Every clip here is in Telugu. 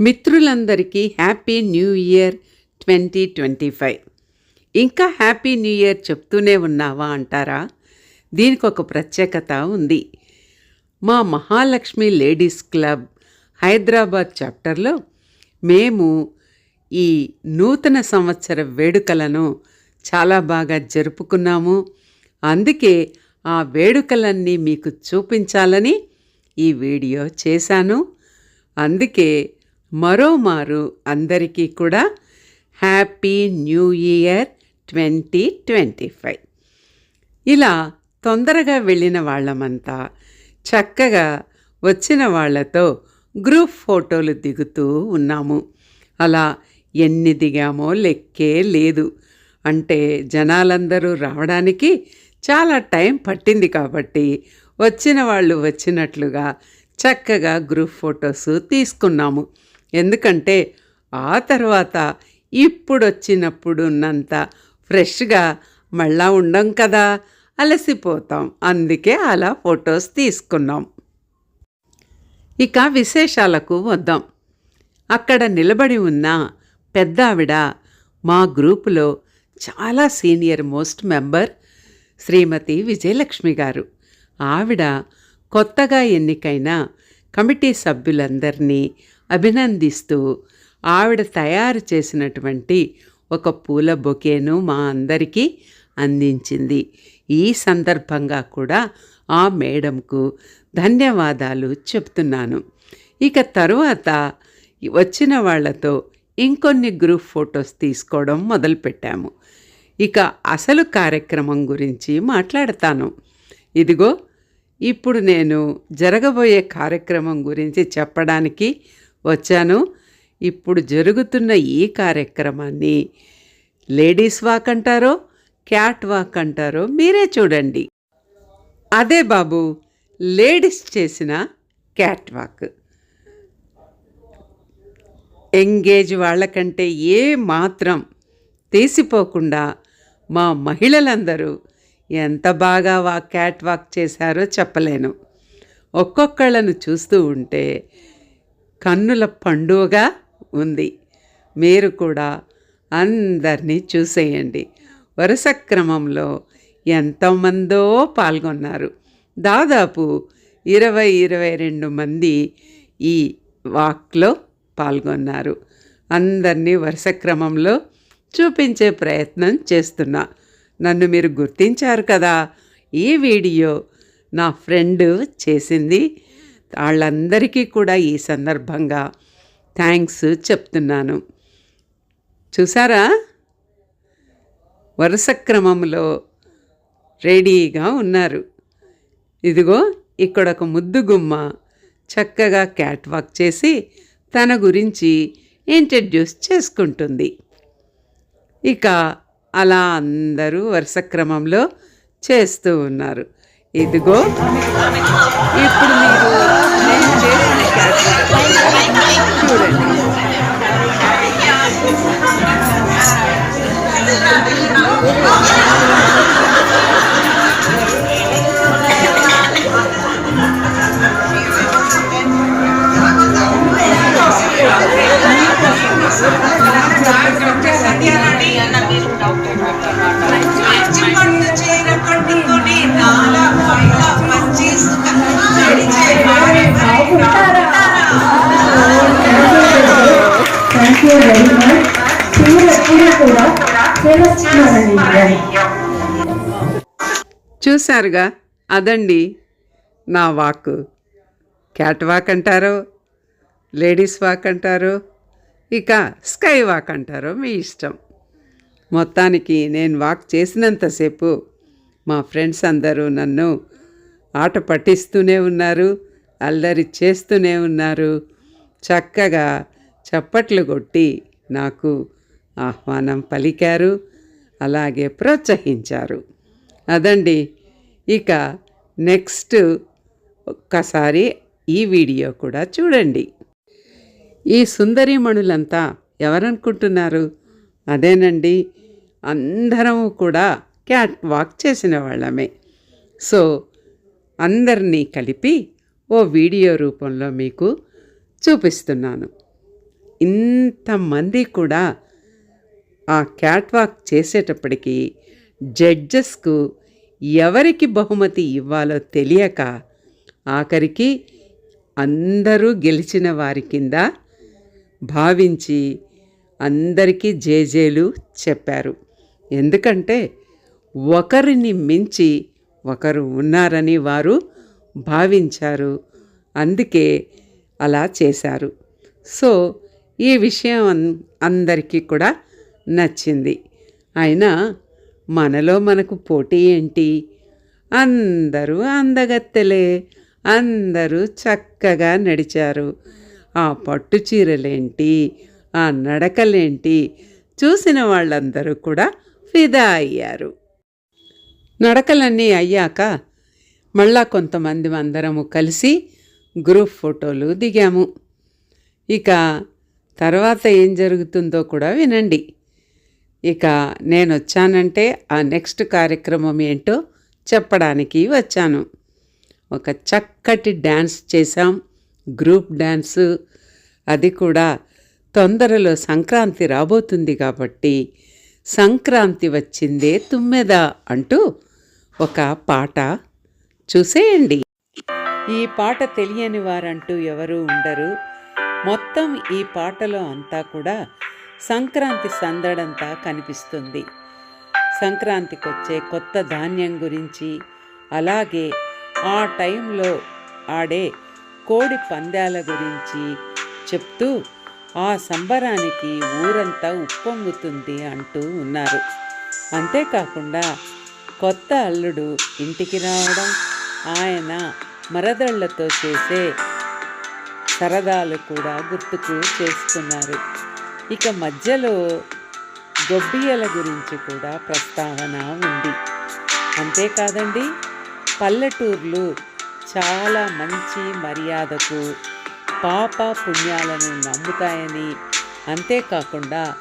మిత్రులందరికీ happy new year twenty twenty five. ఇంకా హ్యాపీ న్యూ ఇయర్ చెప్తూనే ఉన్నావా అంటారా? దీనికి ఒక ప్రత్యేకత ఉంది. మా మహాలక్ష్మి లేడీస్ క్లబ్ హైదరాబాద్ చాప్టర్లో మేము ఈ నూతన సంవత్సర వేడుకలను చాలా బాగా జరుపుకున్నాము. అందుకే ఆ వేడుకలన్నీ మీకు చూపించాలని ఈ వీడియో చేశాను. అందుకే మరోమారు అందరికీ కూడా happy new year twenty twenty five. ఇలా తొందరగా వెళ్ళిన వాళ్ళమంతా చక్కగా వచ్చిన వాళ్ళతో గ్రూప్ ఫోటోలు దిగుతూ ఉన్నాము. అలా ఎన్ని దిగామో లెక్కే లేదు. అంటే జనాలందరూ రావడానికి చాలా టైం పట్టింది కాబట్టి వచ్చిన వాళ్ళు వచ్చినట్లుగా చక్కగా గ్రూప్ ఫొటోస్ తీసుకున్నాము. ఎందుకంటే ఆ తర్వాత ఇప్పుడు ఉన్నంత ఫ్రెష్గా మళ్ళా ఉండం కదా అలసిపోతాం. అందుకే అలా ఫొటోస్ తీసుకున్నాం. ఇక విశేషాలకు వద్దాం. అక్కడ నిలబడి ఉన్న పెద్ద ఆవిడ మా గ్రూపులో చాలా senior most member Srimathi Vijayalakshmi గారు. ఆవిడ కొత్తగా ఎన్నికైన కమిటీ సభ్యులందరినీ అభినందిస్తూ ఆవిడ తయారు చేసినటువంటి ఒక పూల బొకేను మా అందరికీ అందించింది. ఈ సందర్భంగా కూడా ఆ మేడంకు ధన్యవాదాలు చెప్తున్నాను. ఇక తరువాత వచ్చిన వాళ్ళతో ఇంకొన్ని గ్రూప్ ఫొటోస్ తీసుకోవడం మొదలుపెట్టాము. ఇక అసలు కార్యక్రమం గురించి మాట్లాడతాను. ఇదిగో ఇప్పుడు నేను జరగబోయే కార్యక్రమం గురించి చెప్పడానికి వచ్చాను. ఇప్పుడు జరుగుతున్న ఈ కార్యక్రమాన్ని లేడీస్ వాక్ అంటారో క్యాట్ వాక్ అంటారో మీరే చూడండి. అదే బాబు లేడీస్ చేసిన క్యాట్ వాక్. ఎంగేజ్ వాళ్ళకంటే ఏ మాత్రం తీసిపోకుండా మా మహిళలందరూ ఎంత బాగా వా క్యాట్ వాక్ చేశారో చెప్పలేను. ఒక్కొక్కళ్ళను చూస్తూ ఉంటే కన్నుల పండుగగా ఉంది. మీరు కూడా అందరినీ చూసేయండి. వరుస క్రమంలో ఎంతమందో పాల్గొన్నారు. దాదాపు ఇరవై ఇరవై రెండు మంది ఈ వాక్లో పాల్గొన్నారు. అందరినీ వరుస క్రమంలో చూపించే ప్రయత్నం చేస్తున్నా. నన్ను మీరు గుర్తించారు కదా. ఈ వీడియో నా ఫ్రెండ్ చేసింది వాళ్ళందరికీ కూడా ఈ సందర్భంగా థ్యాంక్స్ చెప్తున్నాను. చూసారా? వరుస క్రమంలో రెడీగా ఉన్నారు. ఇదిగో ఇక్కడ ఒక ముద్దు గుమ్మ చక్కగా క్యాట్వాక్ చేసి తన గురించి ఇంట్రడ్యూస్ చేసుకుంటుంది. ఇక అలా అందరూ వరుస క్రమంలో చేస్తూ ఉన్నారు. ఇదిగో ఇప్పుడు మీరు నేను చేసిన క్యాట్ వాక్ చూడండి థ్యాంక్ చూశారుగా. అదండి నా వాక్. క్యాట్ వాక్ అంటారో లేడీస్ వాక్ అంటారో ఇక స్కై వాక్ అంటారో మీ ఇష్టం. మొత్తానికి నేను వాక్ చేసినంతసేపు మా ఫ్రెండ్స్ అందరూ నన్ను ఆట పట్టిస్తూనే ఉన్నారు అల్లరి చేస్తూనే ఉన్నారు. చక్కగా చప్పట్లు కొట్టి నాకు ఆహ్వానం పలికారు అలాగే ప్రోత్సహించారు. అదండి. ఇక నెక్స్ట్ ఒక్కసారి ఈ వీడియో కూడా చూడండి. ఈ సుందరీమణులంతా ఎవరనుకుంటున్నారు? అదేనండి. అందరం కూడా క్యాట్ వాక్ చేసిన వాళ్ళమే. సో అందరినీ కలిపి ఓ వీడియో రూపంలో మీకు చూపిస్తున్నాను. ఇంతమంది కూడా ఆ క్యాట్ వాక్ చేసేటప్పటికీ జడ్జెస్కు ఎవరికి బహుమతి ఇవ్వాలో తెలియక ఆఖరికి అందరూ గెలిచిన వారి కింద భావించి అందరికీ జేజేలు చెప్పారు. ఎందుకంటే ఒకరిని మించి ఒకరు ఉన్నారని వారు భావించారు. అందుకే అలా చేశారు. సో ఈ విషయం అందరికీ కూడా నచ్చింది. అయినా మనలో మనకు పోటీ ఏంటి? అందరూ అందగత్తెలే. అందరూ చక్కగా నడిచారు. ఆ పట్టు చీరలేంటి? ఆ నడకలేంటి? చూసిన వాళ్ళందరూ కూడా ఫిదా అయ్యారు. నడకలన్నీ అయ్యాక మళ్ళా కొంతమంది అందరము కలిసి గ్రూప్ ఫోటోలు దిగాము. ఇక తర్వాత ఏం జరుగుతుందో కూడా వినండి. ఇక నేను వచ్చానంటే ఆ నెక్స్ట్ కార్యక్రమం ఏంటో చెప్పడానికి వచ్చాను. ఒక చక్కటి డ్యాన్స్ చేశాం. గ్రూప్ డ్యాన్సు అది కూడా తొందరలో సంక్రాంతి రాబోతుంది కాబట్టి సంక్రాంతి వచ్చిందే తుమ్మెద అంటూ ఒక పాట చూసేయండి. ఈ పాట తెలియని వారంటూ ఎవరూ ఉండరు. మొత్తం ఈ పాటలో అంతా కూడా సంక్రాంతి సందడంతా కనిపిస్తుంది. సంక్రాంతికి వచ్చే కొత్త ధాన్యం గురించి అలాగే ఆ టైంలో ఆడే కోడి పందాల గురించి చెప్తూ ఆ సంబరానికి ఊరంతా ఉప్పొంగుతుంది అంటూ ఉన్నారు. అంతేకాకుండా కొత్త అల్లుడు ఇంటికి రావడం ఆయన మరదళ్ళతో చేసే సరదాలు కూడా గుర్తుకు చేసుకున్నారు ఇక మధ్యలో గొబ్బియల గురించి కూడా ప్రస్తావన ఉంది. అంతేకాదండి పల్లెటూర్లు చాలా మంచి మర్యాదకు పాప పుణ్యాలను నమ్ముతాయని అంతేకాకుండా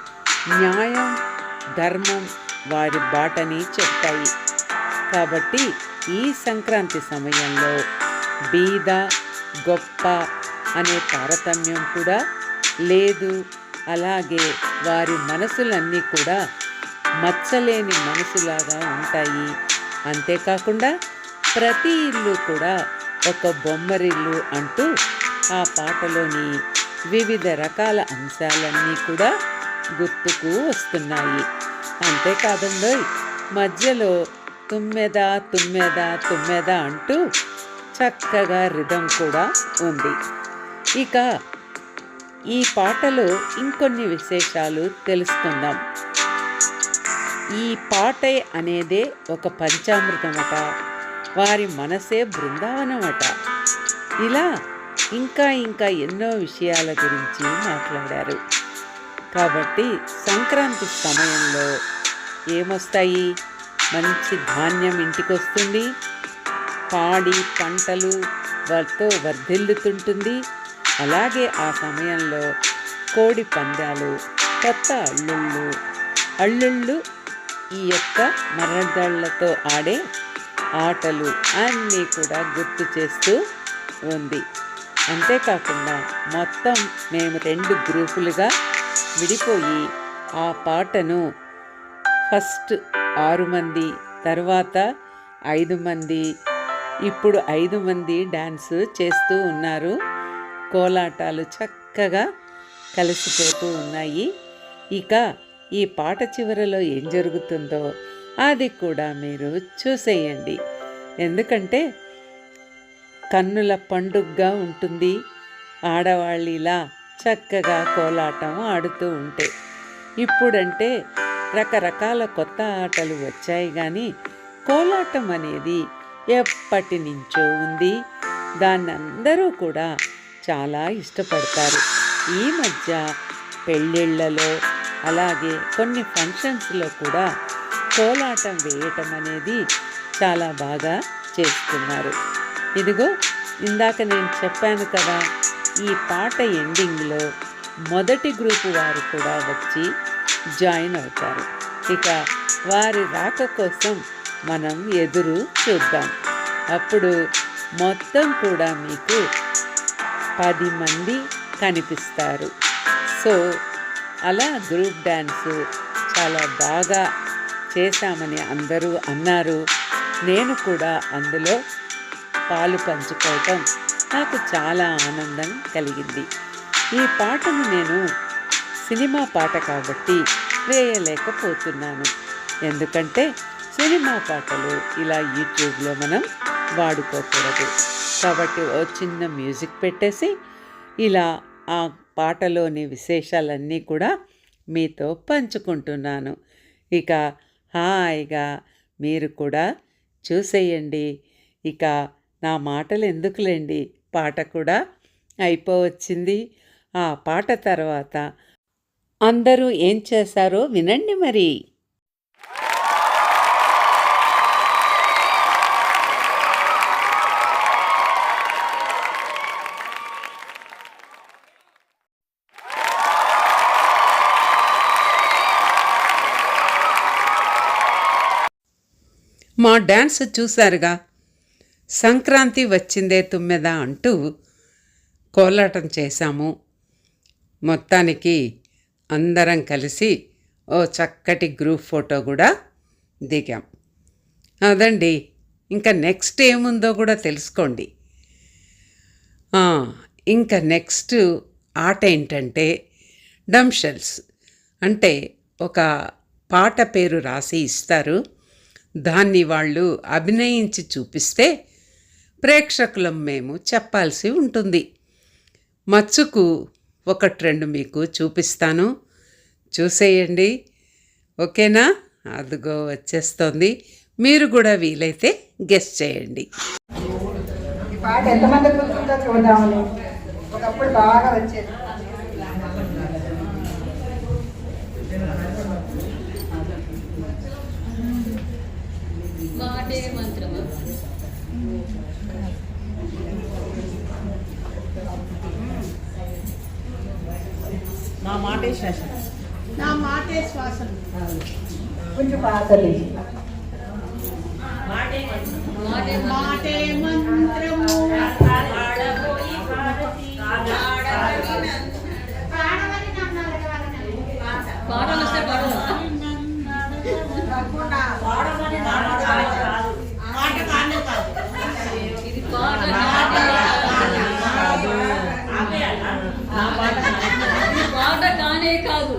న్యాయం ధర్మం వారి బాటని చెప్తాయి కాబట్టి ఈ సంక్రాంతి సమయంలో బీద గొప్ప అనే తారతమ్యం కూడా లేదు. అలాగే వారి మనసులన్నీ కూడా మచ్చలేని మనసులాగా ఉంటాయి. అంతేకాకుండా ప్రతి ఇల్లు కూడా ఒక బొమ్మరిల్లు అంటూ ఆ పాటలోని వివిధ రకాల అంశాలన్నీ కూడా గుర్తుకు వస్తున్నాయి. అంతేకాదండో మధ్యలో తుమ్మెద తుమ్మెద తుమ్మెద అంటూ చక్కగా రిధం కూడా ఉంది. ఇక ఈ పాటలో ఇంకొన్ని విశేషాలు తెలుసుకుందాం. ఈ పాట అనేదే ఒక పంచామృతమట. వారి మనసే బృందావనమట. ఇలా ఇంకా ఇంకా ఎన్నో విషయాల గురించి మాట్లాడారు. కాబట్టి సంక్రాంతి సమయంలో ఏమొస్తాయి? మంచి ధాన్యం ఇంటికి వస్తుంది పాడి పంటలు వారితో వర్ధిల్లుతుంటుంది. అలాగే ఆ సమయంలో కోడి పందాలు కొత్త అల్లుళ్ళు అల్లుళ్ళు ఈ యొక్క మరదళ్ళతో ఆడే ఆటలు అన్నీ కూడా గుర్తు చేస్తూ ఉంది. అంతేకాకుండా మొత్తం మేము రెండు గ్రూపులుగా విడిపోయి ఆ పాటను ఫస్ట్ ఆరు మంది తర్వాత ఐదు మంది ఇప్పుడు ఐదు మంది డ్యాన్స్ చేస్తూ ఉన్నారు. కోలాటాలు చక్కగా కలిసిపోతూ ఉన్నాయి. ఇక ఈ పాట చివరలో ఏం జరుగుతుందో అది కూడా మీరు చూసేయండి. ఎందుకంటే కన్నుల పండుగగా ఉంటుంది. ఆడవాళ్ళు ఇలా చక్కగా కోలాటం ఆడుతూ ఉంటే. ఇప్పుడంటే రకరకాల కొత్త ఆటలు వచ్చాయి కానీ కోలాటం అనేది ఎప్పటి నుంచో ఉంది. దాన్ని అందరూ కూడా చాలా ఇష్టపడతారు. ఈ మధ్య పెళ్ళిళ్ళలో అలాగే కొన్ని ఫంక్షన్స్లో కూడా కోలాటం వేయటం అనేది చాలా బాగా చేస్తున్నారు. ఇదిగో ఇందాక నేను చెప్పాను కదా ఈ పాట ఎండింగ్లో మొదటి గ్రూపు వారు కూడా వచ్చి జాయిన్ అవుతారు. ఇక వారి రాక కోసం మనం ఎదురు చూద్దాం. అప్పుడు మొత్తం కూడా మీకు పది మంది కనిపిస్తారు. సో అలా గ్రూప్ డ్యాన్సు చాలా బాగా చేశామని అందరూ అన్నారు. నేను కూడా అందులో పాలు పంచుకోవటం నాకు చాలా ఆనందం కలిగింది. ఈ పాటను నేను సినిమా పాట కాబట్టి వేయలేకపోతున్నాను. ఎందుకంటే సినిమా పాటలు ఇలా యూట్యూబ్లో మనం వాడుకోకూడదు. కాబట్టి ఓ చిన్న మ్యూజిక్ పెట్టేసి ఇలా ఆ పాటలోని విశేషాలన్నీ కూడా మీతో పంచుకుంటున్నాను. ఇక హాయిగా మీరు కూడా చూసేయండి. ఇక నా మాటలు ఎందుకులేండి? పాట కూడా అయిపోవచ్చింది. ఆ పాట తర్వాత అందరూ ఏం చేశారో వినండి మరి మా డ్యాన్స్ చూశారుగా. సంక్రాంతి వచ్చిందే తుమ్మెద అంటూ కోలాటం చేశాము. మొత్తానికి అందరం కలిసి ఓ చక్కటి గ్రూప్ ఫోటో కూడా దిగాం. అదండి ఇంకా నెక్స్ట్ ఏముందో కూడా తెలుసుకోండి. ఇంకా నెక్స్ట్ ఆట ఏంటంటే డంషెల్స్ అంటే ఒక పాట పేరు రాసి ఇస్తారు. దాన్ని వాళ్ళు అభినయించి చూపిస్తే ప్రేక్షకులం మేము చెప్పాల్సి ఉంటుంది. మచ్చుకు ఒక ట్రెండ్ మీకు చూపిస్తాను. చూసేయండి. ఓకేనా? అదిగో వచ్చేస్తోంది. మీరు కూడా వీలైతే గెస్ట్ చేయండి. పాట ఎంతమంది చూద్దామని. ఒకప్పుడు బాగా వచ్చేది. మంత్రమా? నా మాటే శాసనం నా మాటే శ్వాసన కొంచెం పాతది. మాటే మాటే మంత్రము పాట ఇది పాట కానే కాదు ఏ, కాదు కాదు కాదు కాదు కాదు కాదు.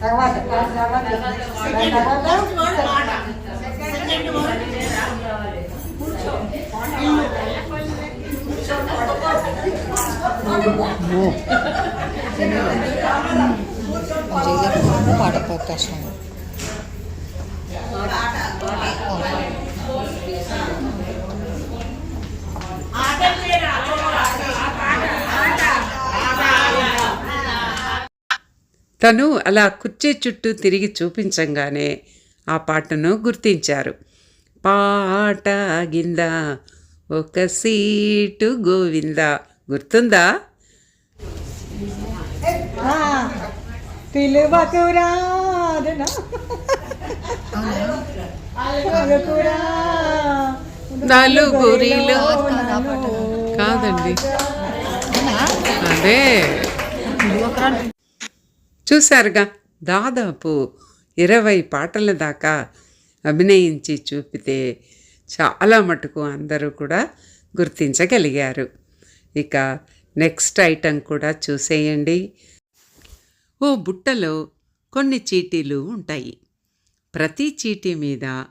తర్వాత కాదు, తర్వాత దాని తర్వాత పాటకు అవకాశం తను అలా కుర్చీ చుట్టూ తిరిగి చూపించంగానే ఆ పాటను గుర్తించారు. పాట గింద ఒక సీటు గోవింద? గుర్తుందా? నలుగురిలో కాదండి. అదే. చూశారుగా దాదాపు ఇరవై పాటల దాకా అభినయించి చూపితే చాలా మటుకు అందరూ కూడా గుర్తించగలిగారు. ఇక నెక్స్ట్ ఐటెం కూడా చూసేయండి. ఓ బుట్టలో కొన్ని చీటీలు ఉంటాయి. ప్రతి చీటీ మీద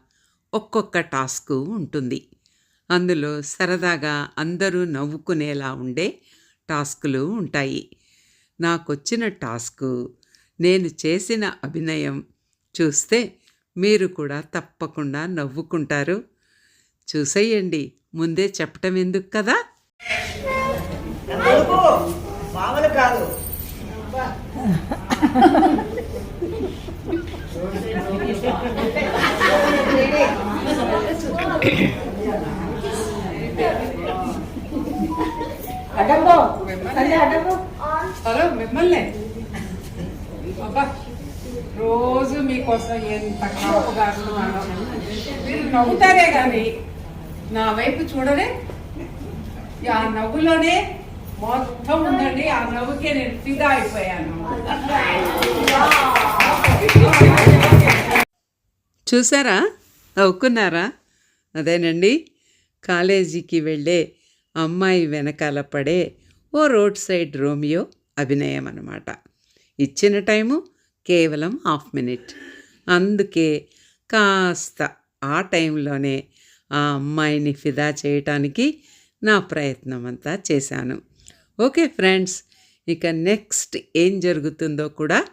ఒక్కొక్క టాస్క్ ఉంటుంది. అందులో సరదాగా అందరూ నవ్వుకునేలా ఉండే టాస్కులు ఉంటాయి. నాకొచ్చిన టాస్క్ నేను చేసిన అభినయం చూస్తే మీరు కూడా తప్పకుండా నవ్వుకుంటారు. చూసేయండి ముందే చెప్పటం ఎందుకు కదా? సంధ్య అడ్డంగో హలో మిమ్మల్ని. అబ్బా రోజు మీకోసం ఎంత కాపుగాను మీరు నవ్వుతారే కానీ నా వైపు చూడరే. ఆ నవ్వులోనే మొత్తం ఉందండి. ఆ నవ్వుకే నేను ఫిదా అయిపోయాను. చూసారా? నవ్వుకున్నారా? అదేనండి. కాలేజీకి వెళ్ళే అమ్మాయి వెనకాల పడే ఓ రోడ్ సైడ్ రోమియో అభినయం అన్నమాట ఇచ్చిన టైము కేవలం హాఫ్ మినిట్. అందుకే కాస్త ఆ టైంలోనే ఆ అమ్మాయిని ఫిదా చేయటానికి నా ప్రయత్నం అంతా చేశాను. ఓకే ఫ్రెండ్స్ ఇక నెక్స్ట్ ఏం జరుగుతుందో కూడా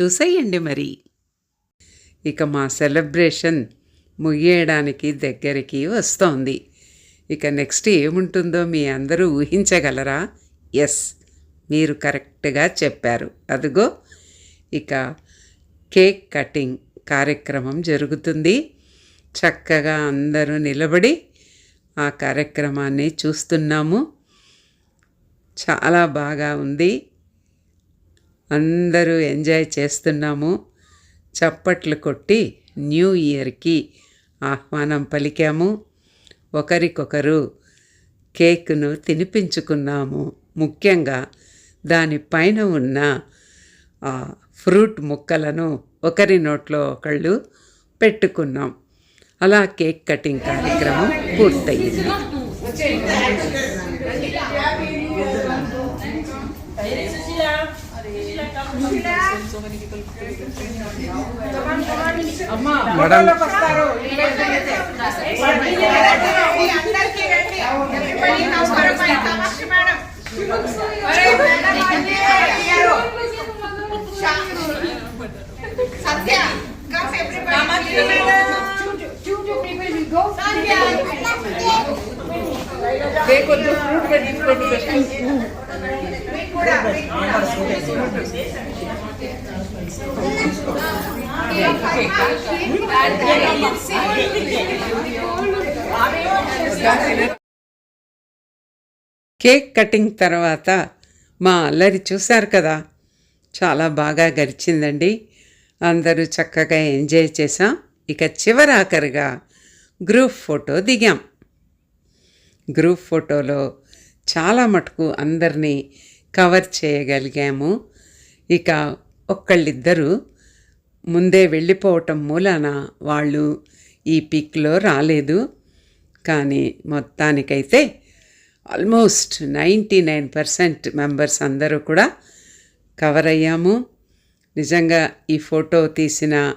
చూసేయండి మరి. ఇక మా సెలబ్రేషన్ ముగియడానికి దగ్గరికి వస్తోంది. ఇక నెక్స్ట్ ఏముంటుందో మీ అందరూ ఊహించగలరా? ఎస్. మీరు కరెక్ట్గా చెప్పారు. అదిగో ఇక కేక్ కటింగ్ కార్యక్రమం జరుగుతుంది. చక్కగా అందరూ నిలబడి ఆ కార్యక్రమాన్ని చూస్తున్నాము. చాలా బాగా ఉంది. అందరూ ఎంజాయ్ చేస్తున్నాము. చప్పట్లు కొట్టి న్యూ ఇయర్కి ఆహ్వానం పలికాము. ఒకరికొకరు కేక్ను తినిపించుకున్నాము. ముఖ్యంగా దానిపైన ఉన్న ఆ ఫ్రూట్ ముక్కలను ఒకరి నోట్లో ఒకళ్ళు పెట్టుకున్నాం. అలా కేక్ కటింగ్ కార్యక్రమం పూర్తయింది. ఫోటోలోకి వస్తారు కొద్దిగా ఫ్రూట్ పెట్టి పెట్టి కేక్ కటింగ్ తర్వాత మా అల్లరి చూశారు కదా. చాలా బాగా గడిచిందండి. అందరూ చక్కగా ఎంజాయ్ చేశాం. ఇక చివరాఖరిగా గ్రూప్ ఫోటో దిగాం. గ్రూప్ ఫోటోలో చాలా మటుకు అందరినీ కవర్ చేయగలిగాము. ఇక ఒక్కళ్ళిద్దరూ ముందే వెళ్ళిపోవటం మూలాన వాళ్ళు ఈ పిక్లో రాలేదు. కానీ మొత్తానికైతే almost ninety nine percent members అందరూ కూడా కవర్ అయ్యాము. నిజంగా ఈ ఫోటో తీసిన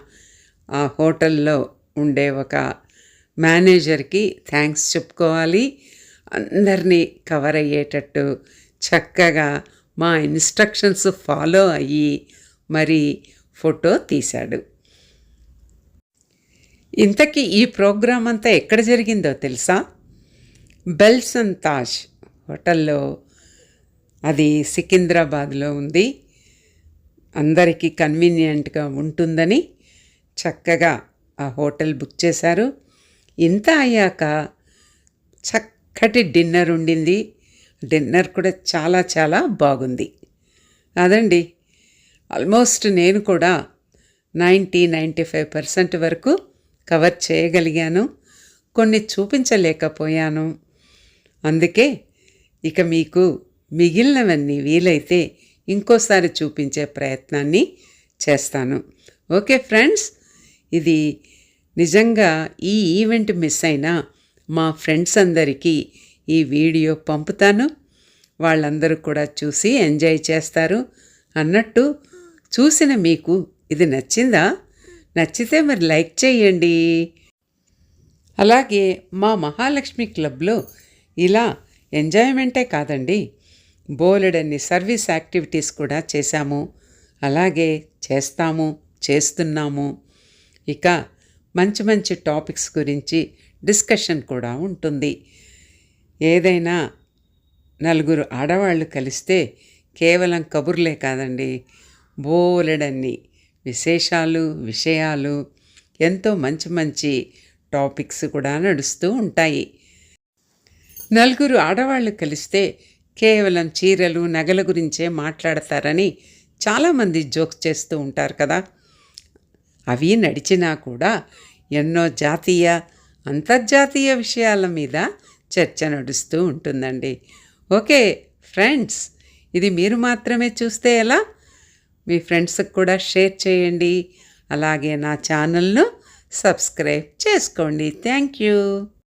ఆ హోటల్లో ఉండే ఒక మేనేజర్కి థ్యాంక్స్ చెప్పుకోవాలి. అందరినీ కవర్ అయ్యేటట్టు చక్కగా మా ఇన్స్ట్రక్షన్స్ ఫాలో అయ్యి మరి ఫోటో తీశాడు. ఇంతకీ ఈ ప్రోగ్రాం అంతా ఎక్కడ జరిగిందో తెలుసా? బెల్సన్ తాజ్ హోటల్లో అది సికింద్రాబాద్లో ఉంది. అందరికీ కన్వీనియంట్గా ఉంటుందని చక్కగా ఆ హోటల్ బుక్ చేశారు. ఇంత అయ్యాక చక్కటి డిన్నర్ ఉండింది. డిన్నర్ కూడా చాలా చాలా బాగుంది. అదండి. ఆల్మోస్ట్ నేను కూడా నైంటీ నైంటీ ఫైవ్ పర్సెంట్ వరకు కవర్ చేయగలిగాను. కొన్ని చూపించలేకపోయాను. అందుకే ఇక మీకు మిగిలినవన్నీ వీలైతే ఇంకోసారి చూపించే ప్రయత్నాన్ని చేస్తాను. ఓకే ఫ్రెండ్స్ ఇది నిజంగా ఈ ఈవెంట్ మిస్ అయినా మా ఫ్రెండ్స్ అందరికీ ఈ వీడియో పంపుతాను. వాళ్ళందరూ కూడా చూసి ఎంజాయ్ చేస్తారు. అన్నట్టు చూసిన మీకు ఇది నచ్చిందా? నచ్చితే మరి లైక్ చేయండి. అలాగే మా మహాలక్ష్మి క్లబ్లో ఇలా ఎంజాయ్మెంటే కాదండి. బోలెడన్ని సర్వీస్ యాక్టివిటీస్ కూడా చేశాము. అలాగే చేస్తాము చేస్తున్నాము. ఇక మంచి మంచి టాపిక్స్ గురించి డిస్కషన్ కూడా ఉంటుంది. ఏదైనా నలుగురు ఆడవాళ్ళు కలిస్తే కేవలం కబుర్లే కాదండి. బోలెడన్ని విశేషాలు విషయాలు ఎంతో మంచి మంచి టాపిక్స్ కూడా నడుస్తూ ఉంటాయి. నలుగురు ఆడవాళ్ళు కలిస్తే కేవలం చీరలు నగల గురించే మాట్లాడతారని చాలామంది జోక్స్ చేస్తూ ఉంటారు కదా. అవి నడిచినా కూడా ఎన్నో జాతీయ అంతర్జాతీయ విషయాల మీద చర్చ నడుస్తూ ఉంటుందండి. ఓకే ఫ్రెండ్స్ ఇది మీరు మాత్రమే చూస్తే ఎలా? మీ ఫ్రెండ్స్కి కూడా షేర్ చేయండి. అలాగే నా ఛానల్ను సబ్స్క్రైబ్ చేసుకోండి. Thank you.